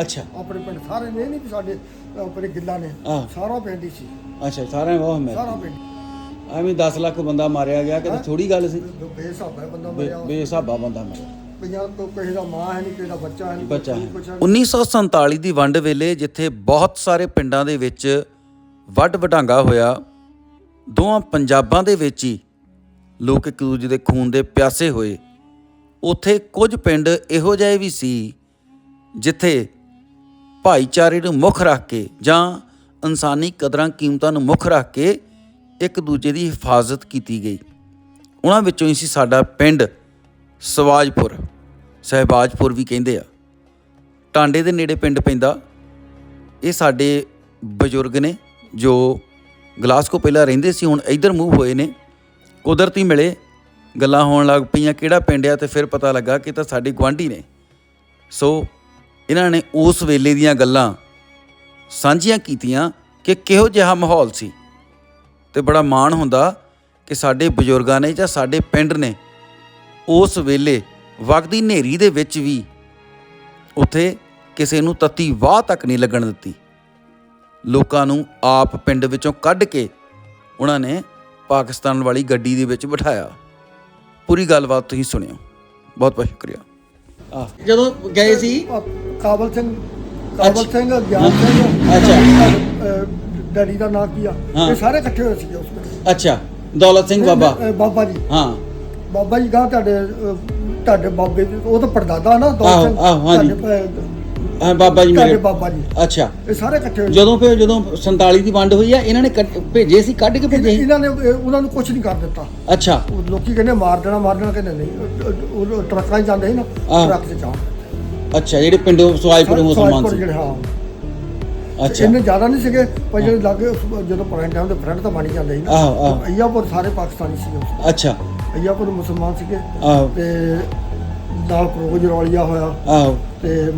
ਅੱਛਾ। ਆਪਣੇ ਪਿੰਡ ਸਾਰੇ ਨੇ ਨਹੀਂ ਵੀ ਸਾਡੇ ਆਪਣੇ ਗਿੱਲਾ ਨੇ। ਸਾਰਾ ਪਿੰਡ ਹੀ ਸੀ। ਅੱਛਾ ਸਾਰਿਆਂ ਨੂੰ ਉਹ ਸਾਰਾ ਮੈਂ ਪਿੰਡ। ਐਵੇਂ 10 ਲੱਖ ਬੰਦਾ ਮਾਰਿਆ ਗਿਆ ਕਿ ਥੋੜੀ ਗੱਲ ਸੀ। ਬੇਸਾਬ ਹੈ ਬੰਦਾ ਬੇ- ਮਰਿਆ ਬੇਹਿਸਾਬਾ ਬੰਦਾ ਮਾਰਿਆ। ਪੰਜਾਬ ਤੋਂ ਕਿਸੇ ਦਾ ਮਾਂ ਹੈ ਨਹੀਂ ਕਿਸੇ ਦਾ ਬੱਚਾ ਹੈ ਨਹੀਂ ਬੱਚਾ ਕੋਈ ਹੈ। ਕੁਛ ਹੈ 1947 ਦੀ ਵੰਡ ਵੇਲੇ ਜਿੱਥੇ ਬਹੁਤ ਸਾਰੇ ਪਿੰਡਾਂ ਦੇ ਵਿੱਚ ਵੱਡ ਵਡਾਂਗਾ ਹੋਇਆ ਦੋਵਾਂ ਪੰਜਾਬਾਂ ਦੇ ਵਿੱਚ ਹੀ ਲੋਕ ਇੱਕ ਦੂਜੇ ਦੇ ਖੂਨ ਦੇ ਪਿਆਸੇ ਹੋਏ। ਉੱਥੇ ਕੁਝ ਪਿੰਡ ਇਹੋ ਜਿਹੇ ਵੀ ਸੀ ਜਿੱਥੇ ਭਾਈਚਾਰੇ ਨੂੰ ਮੁੱਖ ਰੱਖ ਕੇ ਜਾਂ ਇਨਸਾਨੀ ਕਦਰਾਂ ਕੀਮਤਾਂ ਨੂੰ ਮੁੱਖ ਰੱਖ ਕੇ ਇੱਕ ਦੂਜੇ ਦੀ ਹਿਫਾਜ਼ਤ ਕੀਤੀ ਗਈ। ਉਹਨਾਂ ਵਿੱਚੋਂ ਹੀ ਸੀ ਸਾਡਾ ਪਿੰਡ ਸਵਾਜਪੁਰ, ਸਹਿਬਾਜਪੁਰ ਵੀ ਕਹਿੰਦੇ ਆ। ਟਾਂਡੇ ਦੇ ਨੇੜੇ ਪਿੰਡ ਪੈਂਦਾ। ਇਹ ਸਾਡੇ ਬਜ਼ੁਰਗ ਨੇ ਜੋ ਗਲਾਸਕੋ ਪਹਿਲਾਂ ਰਹਿੰਦੇ ਸੀ, ਹੁਣ ਇੱਧਰ ਮੂਵ ਹੋਏ ਨੇ। ਕੁਦਰਤੀ ਮਿਲੇ, ਗੱਲਾਂ ਹੋਣ ਲੱਗ ਪਈਆਂ ਕਿਹੜਾ ਪਿੰਡ ਆ ਤੇ ਫਿਰ ਪਤਾ ਲੱਗਾ ਕਿ ਤਾਂ ਸਾਡੇ ਗੁਆਂਢੀ ਨੇ। ਸੋ ਇਹਨਾਂ ਨੇ ਉਸ ਵੇਲੇ ਦੀਆਂ ਗੱਲਾਂ ਸਾਂਝੀਆਂ ਕੀਤੀਆਂ ਕਿ ਕਿਹੋ ਜਿਹਾ ਮਾਹੌਲ ਸੀ। ਤੇ ਬੜਾ ਮਾਣ ਹੁੰਦਾ ਕਿ ਸਾਡੇ ਬਜ਼ੁਰਗਾਂ ਨੇ ਜਾਂ ਸਾਡੇ ਪਿੰਡ ਨੇ ਉਸ ਵੇਲੇ ਵਗਦੀ ਹਨੇਰੀ ਦੇ ਵਿੱਚ ਵੀ ਉੱਥੇ ਕਿਸੇ ਨੂੰ ਤੱਤੀ ਵਾਹ ਤੱਕ ਨਹੀਂ ਲੱਗਣ ਦਿੱਤੀ। ਲੋਕਾਂ ਨੂੰ ਆਪ ਪਿੰਡ ਵਿੱਚੋਂ ਕੱਢ ਕੇ ਉਹਨਾਂ ਨੇ ਪਾਕਿਸਤਾਨ ਵਾਲੀ ਗੱਡੀ ਦੇ ਵਿੱਚ ਬਿਠਾਇਆ। ਪੂਰੀ ਗੱਲਬਾਤ ਤੁਸੀਂ ਸੁਣਿਓ। ਬਹੁਤ ਬਹੁਤ ਸ਼ੁਕਰੀਆ। ਆ ਜਦੋਂ ਗਏ ਸੀ ਕਾਬਲ ਸਿੰਘ ਕਾਬਲ ਅੱਛਾ। ਸਿੰਘ ਗਿਆਨ ਸਿੰਘ ਅੱਛਾ। ਅਹ, ਡੈਡੀ ਦਾ ਨਾਂ ਕੀ ਆ? ਹਾਂ। ਇਹ ਸਾਰੇ ਇਕੱਠੇ ਹੋਏ ਸੀਗੇ ਉਸ ਵੇਲੇ। ਅੱਛਾ। ਦੌਲਤ ਸਿੰਘ ਬਾਬਾ। ਅਹ, ਬਾਬਾ ਜੀ। ਹਾਂ। ਬਾਬਾ ਜੀ ਗਾ ਤੁਹਾਡੇ ਅਹ, ਤੁਹਾਡੇ ਬਾਬੇ ਜੀ ਉਹ ਤਾਂ ਪਰਦਾਦਾ ਨਾ ਆਹੋ, ਸਿੰਘ। ਆਹੋ, ਹਾਂਜੀ। ਤੁਹਾਡੇ, ਅਹ, ਹਾਂ ਬਾਬਾ ਜੀ ਤੁਹਾਡੇ ਮੇਰੇ ਬਾਬਾ ਜੀ। ਅੱਛਾ। ਇਹ ਸਾਰੇ ਇਕੱਠੇ ਹੋਏ। ਜਦੋਂ ਫਿਰ ਜਦੋਂ 47 ਦੀ ਵੰਡ ਹੋਈ ਆ ਇਹਨਾਂ ਨੇ ਕੱਢ- ਭੇਜੇ ਸੀ ਕੱਢ ਕੇ ਭੇਜੇ? ਸੀ? ਇਹਨਾਂ ਨੇ ਇਹ- ਉਹਨਾਂ ਨੂੰ ਕੁਝ ਨਹੀਂ ਕਰ ਦਿੱਤਾ। ਅੱਛਾ। ਉਹ ਲੋਕੀ ਕਹਿੰਦੇ ਮਾਰ ਦੇਣਾ ਮਾਰ ਦੇਣਾ ਕਹਿੰਦੇ ਨਹੀਂ। ਉਹ- ਉਹ ਉਹ ਟਰੱਕਾਂ 'ਚ ਜਾਂਦੇ ਸੀ ਨਾ ਆਹ। ਟਰੱਕ 'ਚ ਜਾ ਅੱਛਾ ਜਿਹੜੇ ਪਿੰਡੋਂ ਸਵਾਜਪੁਰ ਮੁਸਲਮਾਨ ਸੀ। ਜਿਹੜੇ ਹਾਂ। ਅੱਛਾ। ਇੰਨੇ ਜ਼ਿਆਦਾ ਨਹੀਂ ਸੀਗੇ ਪਰ ਜਿਹੜੇ ਲੱਗੇ ਜਦੋਂ ਪੁਰਾਣੇ ਟਾਈਮ ਦੇ ਫਰੈਂਡ ਤਾਂ ਬਣੀ ਜਾਂਦੇ ਸੀ ਆਹੋ, ਆਹੋ। ਅਯਾਪੁਰ ਸਾਰੇ ਪਾਕਿਸਤਾਨੀ ਸੀਗੇ ਅੱਛਾ। ਅਯਾਪੁਰ ਮੁਸਲਮਾਨ ਸੀਗੇ। ਆਹੋ। ਤੇ ਨਾਲ ਪ੍ਰੋਜ ਰੌਲੀਆ ਹੋਇਆ। ਆਹੋ। ਤੇ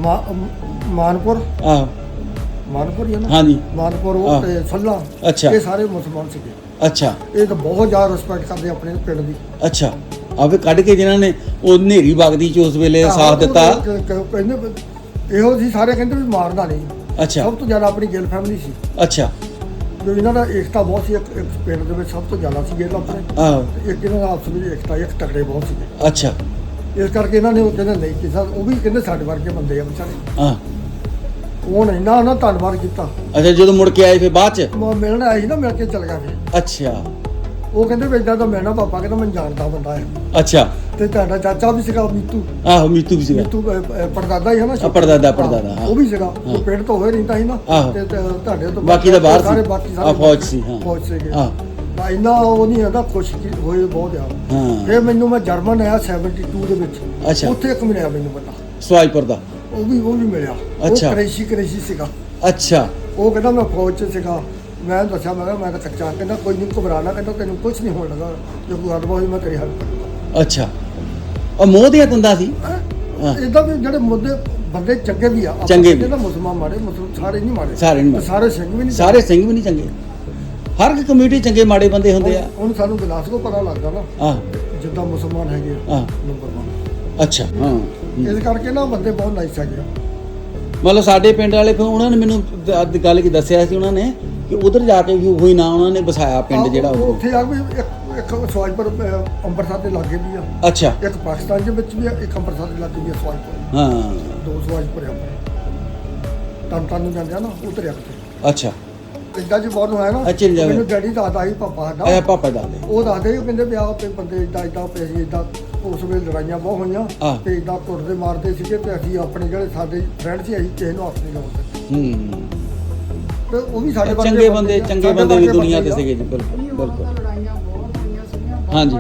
ਮਾਨਪੁਰ। ਆਹੋ। ਮਾਨਪੁਰ ਹੀ ਨਾ? ਹਾਂਜੀ। ਮਾਨਪੁਰ। ਉਹ ਤੇ ਫੱਲਾ ਅੱਛਾ। ਇਹ ਸਾਰੇ ਮੁਸਲਮਾਨ ਸੀਗੇ। ਅੱਛਾ। ਇਹ ਤਾਂ ਬਹੁਤ ਜ਼ਿਆਦਾ ਰਿਸਪੈਕਟ ਕਰਦੇ ਆਪਣੇ ਪਿੰਡ ਦੀ। ਅੱਛਾ। ਆਵੇ ਕੱਢ ਕੇ ਜਿਨ੍ਹਾਂ ਨੇ ਉਹ ਨੇਰੀ ਵਗਦੀ ਚ ਉਸ ਵੇਲੇ ਸਾਥ ਦਿੱਤਾ। ਕ- ਕ- ਕਹਿੰਦੇ ਇਹੋ ਜੀ ਸਾਰੇ ਕਹਿੰਦੇ ਵੀ ਮਾਰਨਾ ਨਹੀਂ ਅੱਛਾ। ਸਭ ਤੋਂ ਜ਼ਿਆਦਾ ਆਪਣੀ ਗਿੱਲ ਫੈਮਿਲੀ ਸੀ। ਅੱਛਾ। ਜੋ ਇਹਨਾਂ ਦਾ ਏਕਤਾ ਬਹੁਤ ਸੀ ਇੱਕ ਇੱਕ ਪਿੰਡ ਦੇ ਵਿੱਚ ਸਭ ਤੋਂ ਜ਼ਿਆਦਾ ਸੀ ਗਿੱਲ ਆਪਣੇ। ਆਹੋ ਇੱਕ ਇਹਨਾਂ ਦਾ ਆਪਸ ਵਿੱਚ ਏਕਤਾ ਇੱਕ ਤਕੜੇ ਬਹੁਤ ਸੀਗੇ ਅੱਛਾ। ਇਸ ਕਰਕੇ ਇਹਨਾਂ ਨੇ ਉਹ ਕਹਿੰਦੇ ਨਹੀਂ ਕਿਸੇ ਉਹ ਵੀ ਕਹਿੰਦੇ ਸਾਡੇ ਵਰਗੇ ਬੰਦੇ ਆ ਵਿਚਾਰੇ। ਹਾਂ। ਉਹ ਇੰਨਾ ਉਹਨਾਂ ਧੰਨਵਾਦ ਕੀਤਾ। ਅੱਛਾ ਜਦੋਂ ਮੁੜ ਕੇ ਆਏ ਫਿਰ ਬਾਅਦ ਚ? ਮਿਲਣ ਆਇਆ ਸੀ ਨਾ ਮਿਲ ਕੇ ਚਲ ਗਿਆ ਫਿਰ। ਅੱਛਾ। ਉਹ ਕਹਿੰਦੇ ਵੀ ਇਦਾਂ ਤਾਂ ਮੈਂ ਨਾ ਪਾਪਾ ਕਹਿੰਦਾ ਮੈਨੂੰ ਜਾਣਦਾ ਬੰਦਾ ਹੈ ਅੱਛਾ। ਤੇ ਤੁਹਾਡਾ ਚਾਚਾ ਵੀ ਸੀਗਾ ਮੀਤੂ। ਆਹੋ ਮੀਤੂ ਵੀ ਸੀਗਾ। ਮੀਤੂ ਅਹ, ਅਹ, ਪੜਦਾਦਾ ਹੀ ਹੈ ਨਾ ਆ, ਪੜਦਾਦਾ, ਪੜਦਾਦਾ, ਹਾਂ। ਉਹ ਵੀ ਸੀਗਾ। ਉਹ ਪਿੰਡ ਤੋਂ ਹੋਏ ਰਹਿੰਦਾ ਸੀ ਨਾ। ਆਹੋ। ਤੇ ਤੇ ਤੁਹਾਡੇ ਤੋਂ ਬਾਕੀ ਤਾਂ ਬਾਹਰ ਸੀ। ਸਾਰੇ ਬਾਕੀ ਸਾਰੇ ਫੌਜ ਸੀ, ਹਾਂ। ਫੌਜ ਸੀਗੇ। ਹਾਂ। ਤਾਂ ਇੰਨਾ ਉਹ ਨਹੀਂ ਹੁੰਦਾ ਖੁਸ਼ ਕੀ- ਹੋਏ ਬਹੁਤ ਆ ਹਾਂ। ਫਿਰ ਮੈਨੂੰ ਮੈਂ ਜਰਮਨ ਆਇਆ 72 ਦੇ ਵਿੱਚ। ਅੱਛਾ। ਉੱਥੇ ਇੱਕ ਮਿਲਿਆ ਮੈਨੂੰ ਬੰਦਾ। ਸਵਾਜਪੁਰ ਦਾ? ਉਹ ਵੀ ਉਹ ਵੀ ਮਿਲਿਆ। ਅੱਛਾ। ਉਹ ਕਰੇਸ਼ੀ ਕਰੇਸ਼ੀ ਸੀਗਾ। ਅੱਛਾ। ਉਹ ਕਹਿੰਦਾ ਮੈਂ ਫੌਜ 'ਚ ਸੀਗਾ। ਮੈਂ ਦੱਸਿਆ ਮੈਂ ਕਿਹਾ ਮੈਂ ਤਾਂ ਕੱਚਾ ਕਹਿੰਦਾ ਕੋਈ ਨਹੀਂ ਘਬਰਾਣਾ ਕਹਿੰਦਾ ਤੈਨੂੰ ਕੁਝ ਨਹੀਂ ਹੋਣ ਲੱਗਾ ਜੇ ਕੋਈ ਗੱਲ ਹੋਈ ਮੈਂ ਤੇਰੀ ਹੈਲਪ ਕਰੂੰਗਾ। ਅੱਛਾ। ਉਹ ਮੋਹ ਦੀਆਂ ਤੁੰਦਾ ਸੀ? ਹਾਂ। ਇਦਾਂ ਵੀ ਜਿਹੜੇ ਮੁੱਦੇ ਬੰਦੇ ਚੰਗੇ ਵੀ ਆ ਆਪਾਂ ਚੰਗੇ ਕਹਿੰਦੇ। ਨਾ ਮੁਸਲਮਾਨ ਮਾੜੇ ਮੁਸਲਮਾਨ ਸਾਰੇ ਨਹੀਂ ਮਾੜੇ। ਸਾਰੇ ਨਹੀਂ ਮਾੜੇ। ਸਾਰੇ ਸਿੰਘ ਵੀ ਨਹੀਂ ਸਾਰੇ ਸਿੰਘ ਵੀ ਨਹੀਂ ਚੰਗੇ। ਹਰ ਇੱਕ ਕਮਿਊਨਿਟੀ ਚੰਗੇ ਮਾੜੇ ਬੰਦੇ ਹੁੰਦੇ ਆ। ਹੁਣ ਸਾਨੂੰ ਗਲਾਸ ਕੋ ਪਤਾ ਲੱਗਦਾ ਨਾ ਆਹ ਜਿੱਦਾਂ ਮੁਸਲਮਾਨ ਹੈਗੇ ਹਾਂ। ਨੰਬਰ 1 ਅੱਛਾ। ਹਾਂ। ਇਸ ਕਰਕੇ ਨਾ ਬੰਦੇ ਬਹੁਤ ਨਾਈਸ ਹੈਗੇ ਆ। ਮਤਲਬ ਸਾਡੇ ਪਿੰਡ ਵਾਲੇ ਫਿਰ ਉਹਨਾਂ ਨੇ ਮੈਨੂੰ ਦ- ਗੱਲ ਕੀ ਦੱਸਿਆ ਸੀ ਉਹਨਾਂ ਨੇ ਕਿ ਉਧਰ ਜਾ ਕੇ ਵੀ ਉਹੀ ਨਾ ਉਹਨਾਂ ਨੇ ਵਸਾਇਆ ਪਿੰਡ ਜਿਹੜਾ ਉਹ- ਉੱਥੇ ਆ ਵੀ ਇੱਕ ਇੱਕ ਸਵਾਜਪੁਰ ਅਹ, ਅੰਮ੍ਰਿਤਸਰ ਦੇ ਲਾਗੇ ਵੀ ਆ। ਅੱਛਾ। ਇੱਕ ਪਾਕਿਸਤਾਨ ਦੇ ਵਿੱਚ ਵੀ ਆ ਇੱਕ ਅੰਮ੍ਰਿਤਸਰ ਦੇ ਲਾਗੇ ਵੀ ਆ ਸਵਾਜਪੁਰ ਹਾਂ। ਦੋ ਸਵਾਜਪੁਰ ਆ। ਤਨ ਤਨ ਨੂੰ ਜਾਂਦੇ ਆ ਨਾ ਉਤਰਿਆ ਕਿਤੇ। ਅੱਛਾ। ਇਦਾਂ ਜੀ ਬਹੁਤ ਹੋਇਆ ਨਾ ਅੱਛਾ ਜੀ, ਜਾਵੇ। ਮੈਨੂੰ ਡੈਡੀ ਦੱਸਦਾ ਸੀ ਪਾਪਾ ਸਾਡਾ ਪਾਪਾ ਦਾ ਉਹ ਦੱਸਦੇ ਸੀ, ਕਹਿੰਦੇ ਵੀ ਆਹ ਤੇ ਬੰਦੇ ਇਦਾਂ ਇਦਾਂ ਪਏ ਸੀ ਇਦਾਂ ਉਸ ਵੇਲੇ ਲੜਾਈਆਂ ਬਹੁਤ ਹੋਈਆਂ। ਤੇ ਇਦਾਂ ਕੁੱਟਦੇ ਮਾਰਦੇ ਸੀਗੇ ਤੇ ਅਸੀਂ ਆਪਣੇ ਜਿਹੜੇ ਸਾਡੇ ਫਰੈਂਡ ਸੀ ਅਸੀਂ ਕਿਸੇ ਨੂੰ ਹੱਥ ਨਹੀਂ ਲਾਉਂਦੇ ਹੂੰ ਤੇ ਉਹ ਵੀ ਸਾਡੇ ਵਰਗੇ ਚੰਗੇ ਬੰਦੇ ਆ, ਚੰਗੇ ਸਾਡੇ ਬੰਦੇ ਵੀ ਵਰਗੇ ਦੁਨੀਆ ਤੇ ਆ। ਸੀਗੇ ਜੀ ਬਿਲਕੁਲ ਬਿਲਕੁਲ ਲੜਾਈਆਂ ਬਹੁਤ ਹੋਈਆਂ ਸੀਗੀਆਂ ਹਾਂਜੀ।